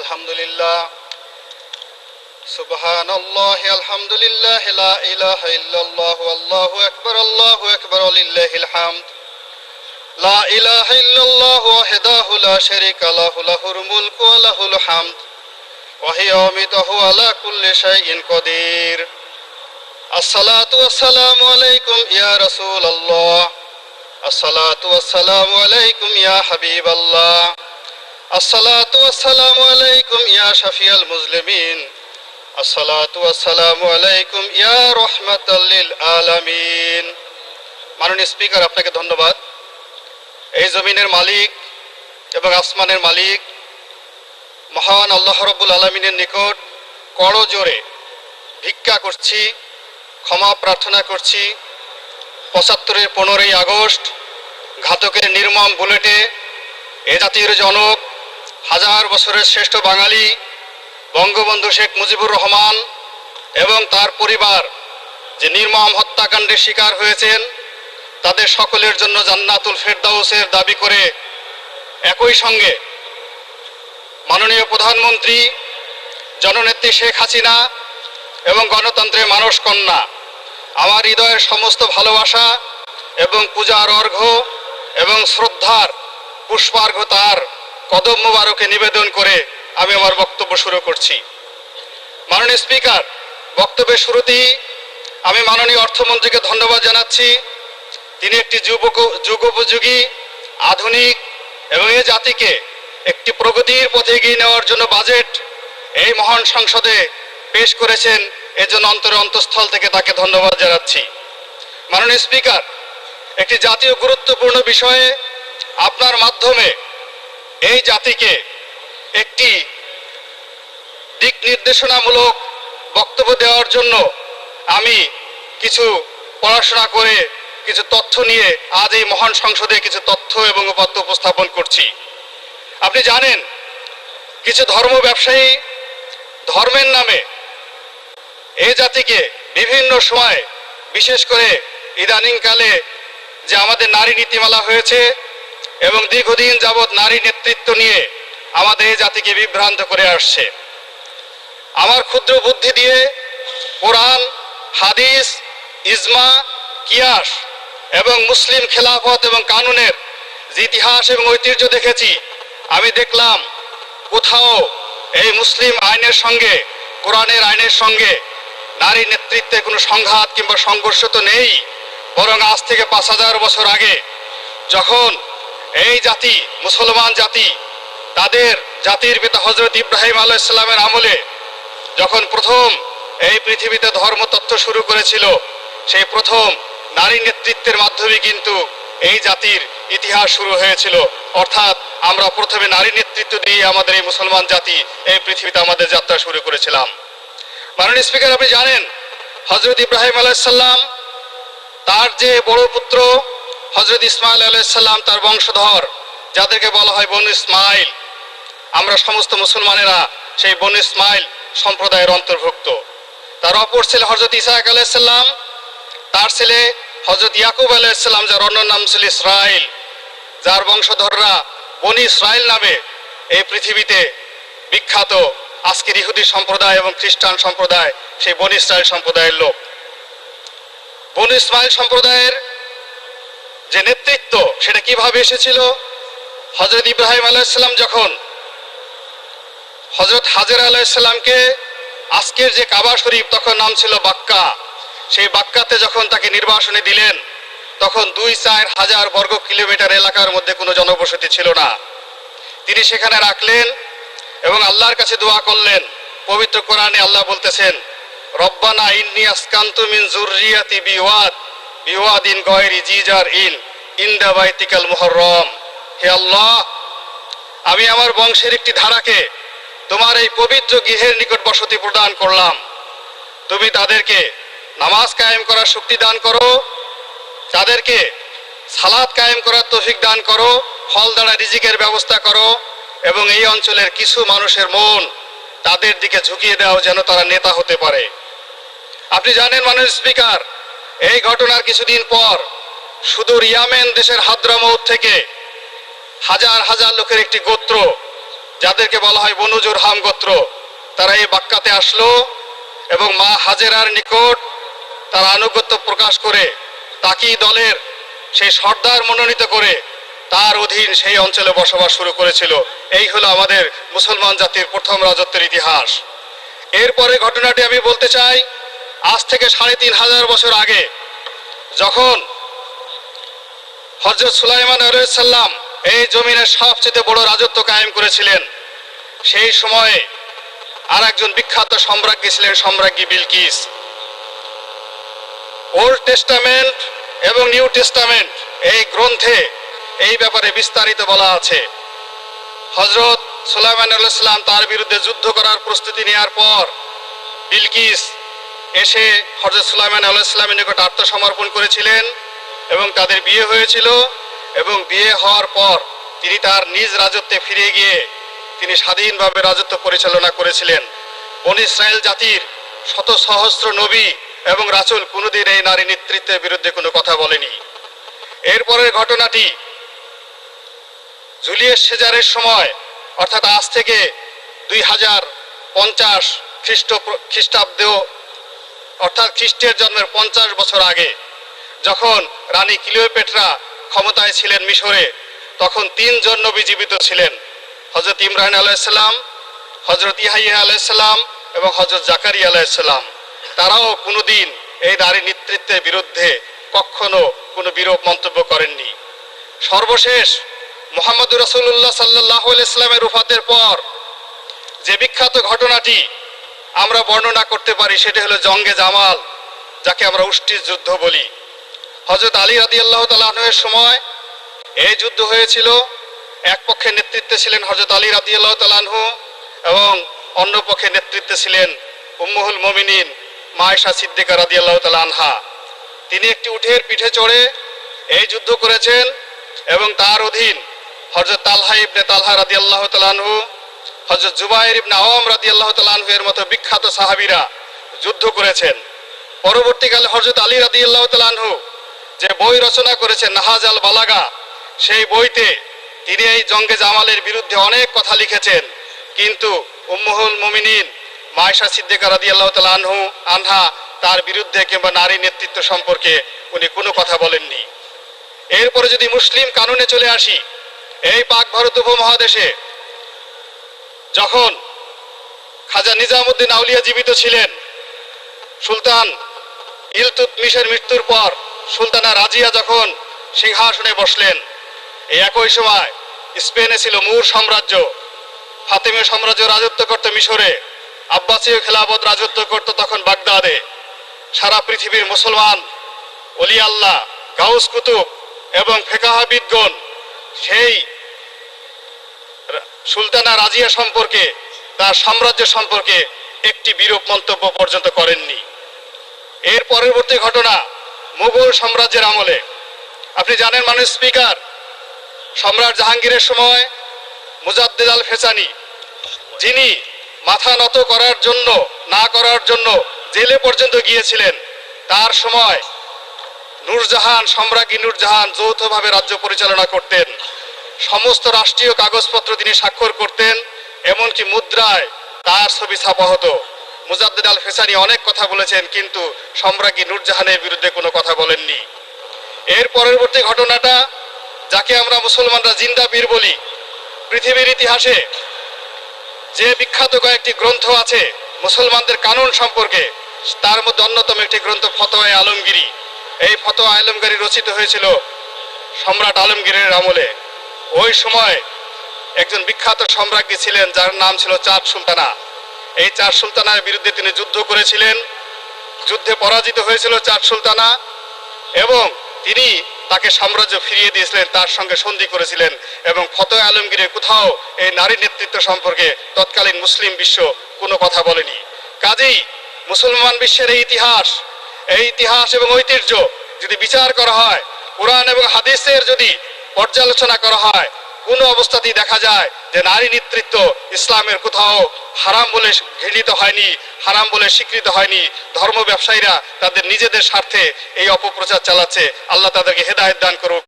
الحمد لله سبحان الله الحمد لله لا إله إلا الله والله أكبر الله أكبر ولله الحمد. لا إله إلا الله وحده لا شريك له له الملك وله الحمد. وهي وميته على كل شيء قدير الصلاة والسلام عليكم يا رسول الله. الصلاة والسلام عليكم يا حبيب الله. আসসালাতু আলাইকুম ইয়া শাফিয়াল মুজলিমিন। আসসালাতু আলাইকুম ইয়া রহমাতাল্লিল আলামিন। মাননীয় স্পিকার, আপনাকে ধন্যবাদ। এই জমিনের মালিক এবং আসমানের মালিক, মহান আল্লাহ রব্বুল আলমিনের নিকট করো জোরে ভিক্ষা করছি, ক্ষমা প্রার্থনা করছি। পঁচাত্তরের পনেরোই আগস্ট, ঘাতকের নির্মম বুলেটে এ জাতির জনক হাজার বছরের শ্রেষ্ঠ বাঙালি বঙ্গবন্ধু শেখ মুজিবুর রহমান এবং তার পরিবার যে নির্মম হত্যাকাণ্ডের শিকার হয়েছেন, তাদের সকলের জন্য জান্নাতুল ফেরদাউসের দাবি করে একই সঙ্গে মাননীয় প্রধানমন্ত্রী, জননেত্রী শেখ হাসিনা এবং গণতন্ত্রের মানস কন্যা, আমার হৃদয়ের সমস্ত ভালোবাসা এবং পূজার অর্ঘ্য এবং শ্রদ্ধার পুষ্পার্ঘ তার কদম মুবারকে নিবেদন করে আমি আমার বক্তব্য শুরু করছি। মাননীয় স্পিকার, বক্তব্যের শুরুতেই আমি মাননীয় অর্থমন্ত্রীকে ধন্যবাদ জানাচ্ছি। তিনি একটি যুবক যুগোপযোগী, আধুনিক এবং এই জাতিকে একটি প্রগতির পথে এগিয়ে নেওয়ার জন্য বাজেট এই মহান সংসদে পেশ করেছেন, এজন্য অন্তরে অন্তঃস্থল থেকে তাকে ধন্যবাদ জানাচ্ছি। মাননীয় স্পিকার, একটি জাতীয় গুরুত্বপূর্ণ বিষয়ে আপনার মাধ্যমে এই জাতিকে একটি দিক নির্দেশনামূলক বক্তব্য দেওয়ার জন্য আমি কিছু পড়াশোনা করে কিছু তথ্য নিয়ে আজ এই মহান সংসদে কিছু তথ্য এবং উপাত্ত উপস্থাপন করছি। আপনি জানেন, কিছু ধর্ম ব্যবসায়ী ধর্মের নামে এই জাতিকে বিভিন্ন সময়, বিশেষ করে ইদানিংকালে যে আমাদের নারী নীতিমালা হয়েছে এবং দীর্ঘদিন যাবৎ নারী নেতৃত্ব নিয়ে আমাদের এই জাতিকে বিভ্রান্ত করে আসছে। আমার ক্ষুদ্র বুদ্ধি দিয়ে কোরআন, হাদিস, ইজমা, কিয়াস এবং মুসলিম খেলাফত এবং কানুনের যে ইতিহাস এবং ঐতিহ্য দেখেছি, আমি দেখলাম কোথাও এই মুসলিম আইনের সঙ্গে, কোরআনের আইনের সঙ্গে নারী নেতৃত্বে কোনো সংঘাত কিংবা সংঘর্ষ তো নেই, বরং আজ থেকে পাঁচ হাজার বছর আগে যখন এই জাতি, মুসলমান জাতি, তাদের জাতির পিতা হজরত ইব্রাহিম আলাইসাল্লামের আমলে যখন প্রথম এই পৃথিবীতে ধর্মতত্ত্ব শুরু করেছিল, সেই প্রথম নারী নেতৃত্বের মাধ্যমে কিন্তু এই জাতির ইতিহাস শুরু হয়েছিল। অর্থাৎ আমরা প্রথমে নারী নেতৃত্ব দিয়ে আমাদের এই মুসলমান জাতি এই পৃথিবীতে আমাদের যাত্রা শুরু করেছিলাম। মাননীয় স্পিকার, আপনি জানেন হজরত ইব্রাহিম আলাইসাল্লাম তার যে বড় পুত্র হজরত ইসমাইল আলাইসাল্লাম তার বংশধর, যাদেরকে বলা হয় বনু ইসমাইল আমরা সমস্ত মুসলমানেরা সেই বনু ইসমাইল সম্প্রদায়ের অন্তর্ভুক্ত। তার অপর ছেলে হজরত ইসাহাক আলাইসাল্লাম তার ছেলে হজরত ইয়াকুব আলাইসাল্লাম যার অন্য নাম ছিল ইসরায়েল যার বংশধররা বনি ইসরায়েল নামে এই পৃথিবীতে বিখ্যাত আজকের ইহুদি সম্প্রদায় এবং খ্রিস্টান সম্প্রদায় সেই বনি ইসরায়েল সম্প্রদায়ের লোক। বনু ইসমাইল সম্প্রদায়ের যে নেতৃত্ব, সেটা কীভাবে এসেছিল? হজরত ইব্রাহিম আলাইসাল্লাম যখন হজরত হাজর আলাইসাল্লামকে আজকের যে কাবা শরীফ, তখন নাম ছিল বাক্কা। সেই বাক্কাতে যখন তাকে নির্বাসনে দিলেন, তখন দুই চার হাজার বর্গ কিলোমিটার এলাকার মধ্যে কোনো জনবসতি ছিল না। তিনি সেখানে রাখলেন এবং আল্লাহর কাছে দোয়া করলেন। পবিত্র কোরআনে আল্লাহ বলতেছেন, রব্বানা ইন্নি আসকান্তু মিন জুররিয়াতি বিওয়াদ। বিওয়াদিন গয়রি জিজার ইন ইন্দা বাইতিকাল হে আল্লাহ, আমি আমার বংশের একটি ধারাকে তোমার এই পবিত্র গৃহের নিকট বসতি প্রদান করলাম। তুমি তাদেরকে নামাজ কায়েম করার শক্তি দান করো, তাদেরকে সালাদ কায়েম করার তৌফিক দান করো ফল দ্বারা রিজিকের ব্যবস্থা করো এবং এই অঞ্চলের কিছু মানুষের মন তাদের দিকে ঝুঁকিয়ে দাও যেন তারা নেতা হতে পারে। আপনি জানেন, মানুষ স্পিকার এই ঘটনার কিছুদিন পর সুদূর ইয়ামেন দেশের হাদ্রামৌত থেকে হাজার হাজার লোকের একটি গোত্র, যাদেরকে বলা হয় বনুজুর হাম গোত্র, তারা এই বাক্কাতে আসলো এবং মা হাজেরার নিকট তার আনুগত্য প্রকাশ করে তাকি দলের সেই সর্দার মনোনীত করে তার অধীন সেই অঞ্চলে বসবাস শুরু করেছিল। এই হলো আমাদের মুসলমান জাতির প্রথম রাজত্বের ইতিহাস। এরপরে ঘটনাটি আমি বলতে চাই আজ থেকে সাড়ে তিন হাজার বছর আগে যখন হজরত সুলাইমান আলাইসাল্লাম এই জমিনের সবচেয়ে বড় রাজত্ব কায়েম করেছিলেন, সেই সময়ে আর একজন বিখ্যাত সম্রাজ্ঞী ছিলেন সম্রাজ্ঞী বিলকিস। ওল্ড টেস্টামেন্ট এবং নিউ টেস্টামেন্ট এই গ্রন্থে এই ব্যাপারে বিস্তারিত বলা আছে। হজরত সুলাইমান আলাইসাল্লাম তার বিরুদ্ধে যুদ্ধ করার প্রস্তুতি নেওয়ার পর বিলকিস এসে হজরত সুলাইমান আলাইসাল্লামের নিকট আত্মসমর্পণ করেছিলেন এবং তাদের বিয়ে হয়েছিল এবং বিয়ে হওয়ার পর তিনি তার নিজ রাজত্বে ফিরে গিয়ে তিনি স্বাধীনভাবে রাজত্ব পরিচালনা করেছিলেন। বন ইসরায়েল জাতির শত সহস্র নবী এবং রাসূল কোনোদিন এই নারী নেতৃত্বের বিরুদ্ধে কোনো কথা বলেনি। এরপরের ঘটনাটি জুলিয়াস সেজারের সময়, অর্থাৎ আজ থেকে দুই হাজার পঞ্চাশ খ্রিস্ট খ্রিস্টাব্দ অর্থাৎ খ্রিস্টের জন্মের পঞ্চাশ বছর আগে, যখন রানী ক্লিওপেট্রা ক্ষমতায় ছিলেন মিশরে, তখন তিনজন নবী জীবিত ছিলেন। হজরত ইমরান আলাইসাল্লাম হজরত ইহাইয়া আলাইসাল্লাম এবং হজরত জাকারিয়া আলাইসাল্লাম তারাও কোনোদিন এই নারী নেতৃত্বের বিরুদ্ধে কখনো কোনো বিরূপ মন্তব্য করেননি। সর্বশেষ মোহাম্মদ রসুল্লাহ সাল্লাহ ইসলামের উফাতের পর যে বিখ্যাত ঘটনাটি আমরা বর্ণনা করতে পারি, সেটা হলো জঙ্গে জামাল, যাকে আমরা উষ্টির যুদ্ধ বলি। হজরত আলী রাদি আল্লাহ তালাহের সময় এই যুদ্ধ হয়েছিল। এক পক্ষে নেতৃত্বে ছিলেন হজরত আলী রাদি আল্লাহ তালাহু এবং অন্য পক্ষে নেতৃত্বে ছিলেন উম্মুহুল মমিনিন মায়েশা সিদ্দিকা রাদি আল্লাহ আনহা। তিনি একটি উঠের পিঠে চড়ে এই যুদ্ধ করেছেন এবং তার অধীন হজরত তালহা ইবনে তালহা রাদি আল্লাহ তালাহু হজরত জুবাইর ইবনে আওয়াম রাদি আল্লাহ তালাহু এর মতো বিখ্যাত সাহাবীরা যুদ্ধ করেছেন। পরবর্তীকালে হজরত আলী রাদি আল্লাহ তালাহু যে বই রচনা করেছেন, নাহাজ আল বালাগা, সেই বইতে তিনি এই জঙ্গে জামালের বিরুদ্ধে অনেক কথা লিখেছেন। কিন্তু উম্মুহুল মুমিনিন মায়েশা সিদ্দিকা রাদি আল্লাহ তালা আনহু, আনহা তার বিরুদ্ধে কিংবা নারী নেতৃত্ব সম্পর্কে উনি কোনো কথা বলেননি। এরপরে যদি মুসলিম কানুনে চলে আসি, এই পাক ভারত উপমহাদেশে যখন খাজা নিজামুদ্দিন আউলিয়া জীবিত ছিলেন, সুলতান ইলতুতমিশের মৃত্যুর পর সুলতানা রাজিয়া যখন সিংহাসনে বসলেন, এই একই সময় স্পেনে ছিল মুর সাম্রাজ্য। ফাতেমীয় সাম্রাজ্য রাজত্ব করত মিশরে, আব্বাসীয় খেলাফত রাজত্ব করত তখন বাগদাদে। সারা পৃথিবীর মুসলমান অলি আল্লাহ গাউস কুতুব এবং ফেকাহাবিদগণ সেই সুলতানা রাজিয়া সম্পর্কে তার সাম্রাজ্য সম্পর্কে একটি বিরূপ মন্তব্য পর্যন্ত করেননি। এর পরবর্তী ঘটনা মুঘল সাম্রাজ্যের আমলে। আপনি জানেন মানুষ স্পিকার, সম্রাট জাহাঙ্গীরের সময় মুজাদ্দিদ আল ফেসানি যিনি মাথা নত করার জন্য, না করার জন্য জেলে পর্যন্ত গিয়েছিলেন, তার সময় নূরজাহান, সম্রাজ্ঞী নূরজাহান যৌথভাবে রাজ্য পরিচালনা করতেন। সমস্ত রাষ্ট্রীয় কাগজপত্র তিনি স্বাক্ষর করতেন, এমনকি মুদ্রায় তার ছবি ছাপা হতো মুজাদ্দিদ আল ফেসানি অনেক কথা বলেছেন, কিন্তু সম্রাজ্ঞী নূরজাহানের বিরুদ্ধে কোনো কথা বলেননি। এর পরবর্তী ঘটনাটা, যাকে আমরা মুসলমানরা জিন্দা পীর বলি, পৃথিবীর ইতিহাসে যে বিখ্যাত কয়েকটি গ্রন্থ আছে, মুসলমানদের কানুন সম্পর্কে, তার মধ্যে অন্যতম একটি গ্রন্থ ফতোয়া আলমগিরি। এই ফতোয়া আলমগিরি রচিত হয়েছিল সম্রাট আলমগীরের আমলে। ওই সময় একজন বিখ্যাত সম্রাজ্ঞী ছিলেন, যার নাম ছিল চাঁদ সুলতানা। এই চার সুলতানার বিরুদ্ধে তিনি যুদ্ধ করেছিলেন। যুদ্ধে পরাজিত হয়েছিল চার সুলতানা এবং তিনি তাকে সাম্রাজ্য ফিরিয়ে দিয়েছিলেন, তার সঙ্গে সন্ধি করেছিলেন এবং ফতোয় আলমগীরের কোথাও এই নারী নেতৃত্ব সম্পর্কে তৎকালীন মুসলিম বিশ্ব কোনো কথা বলেনি। কাজেই মুসলমান বিশ্বের এই ইতিহাস এই ইতিহাস এবং ঐতিহ্য যদি বিচার করা হয়, কোরআন এবং হাদিসের যদি পর্যালোচনা করা হয়। কোন অবস্থাতেই দেখা যায় যে নারী নেতৃত্ব ইসলামের কোথাও হারাম বলে ঘৃণিত হয়নি, হারাম বলে স্বীকৃত হয়নি। ধর্ম ব্যবসায়ীরা তাদের নিজেদের স্বার্থে এই অপপ্রচার চালাচ্ছে। আল্লাহ তাদেরকে হেদায়ত দান করুক।